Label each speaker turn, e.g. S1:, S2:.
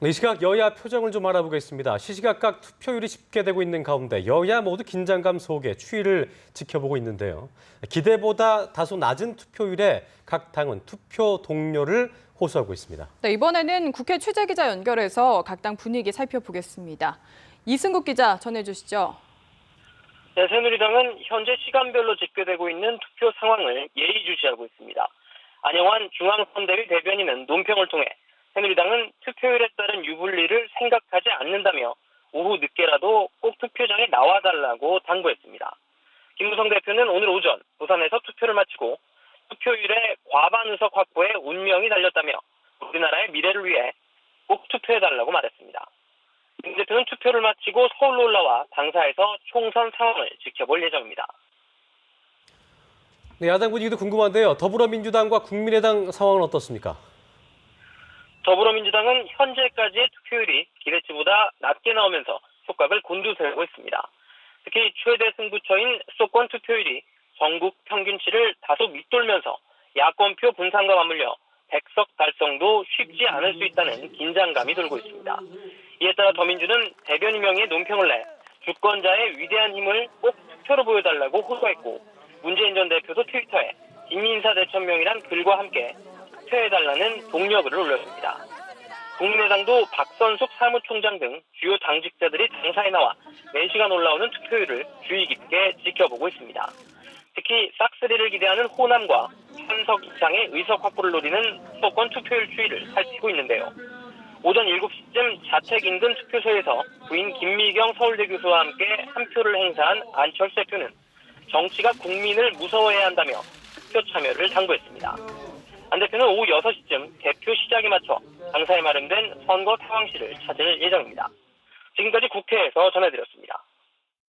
S1: 네, 이 시각 여야 표정을 좀 알아보겠습니다. 시시각각 투표율이 집계되고 있는 가운데 여야 모두 긴장감 속에 추이를 지켜보고 있는데요. 기대보다 다소 낮은 투표율에 각 당은 투표 동료를 호소하고 있습니다.
S2: 네, 이번에는 국회 취재 기자 연결해서 각 당 분위기 살펴보겠습니다. 이승국 기자 전해주시죠.
S3: 네, 새누리당은 현재 시간별로 집계되고 있는 투표 상황을 예의주시하고 있습니다. 안영환 중앙선대위 대변인은 논평을 통해 새누리당은 투표율에 유불리를 생각하지 않는다며 오후 늦게라도 꼭 투표장에 나와달라고 당부했습니다. 김무성 대표는 오늘 오전 부산에서 투표를 마치고 투표율의 과반 의석 확보에 운명이 달렸다며 우리나라의 미래를 위해 꼭 투표해달라고 말했습니다. 김 대표는 투표를 마치고 서울로 올라와 당사에서 총선 상황을 지켜볼 예정입니다.
S1: 네, 야당 분위기도 궁금한데요. 더불어민주당과 국민의당 상황은 어떻습니까?
S3: 더불어민주당은 현재까지의 투표율이 기대치보다 낮게 나오면서 효과를 곤두세우고 있습니다. 특히 최대 승부처인 수도권 투표율이 전국 평균치를 다소 밑돌면서 야권표 분산과 맞물려 백석 달성도 쉽지 않을 수 있다는 긴장감이 돌고 있습니다. 이에 따라 더민주는 대변인 명의의 논평을 내 주권자의 위대한 힘을 꼭 투표로 보여달라고 호소했고 문재인 전 대표도 트위터에 김인사 대천명이란 글과 함께 투표해달라는 동력을 올렸습니다. 국민의당도 박선숙 사무총장 등 주요 당직자들이 당사에 나와 4시간 올라오는 투표율을 주의 깊게 지켜보고 있습니다. 특히 싹쓸이를 기대하는 호남과 한석 이상의 의석 확보를 노리는 수도권 투표율 추이를 살피고 있는데요. 오전 7시쯤 자택 인근 투표소에서 부인 김미경 서울대 교수와 함께 한 표를 행사한 안철수 대표는 정치가 국민을 무서워해야 한다며 투표 참여를 당부했습니다. 안 대표는 오후 6시쯤 개표 시작에 맞춰 당사에 마련된 선거 상황실을 찾을 예정입니다. 지금까지 국회에서 전해드렸습니다.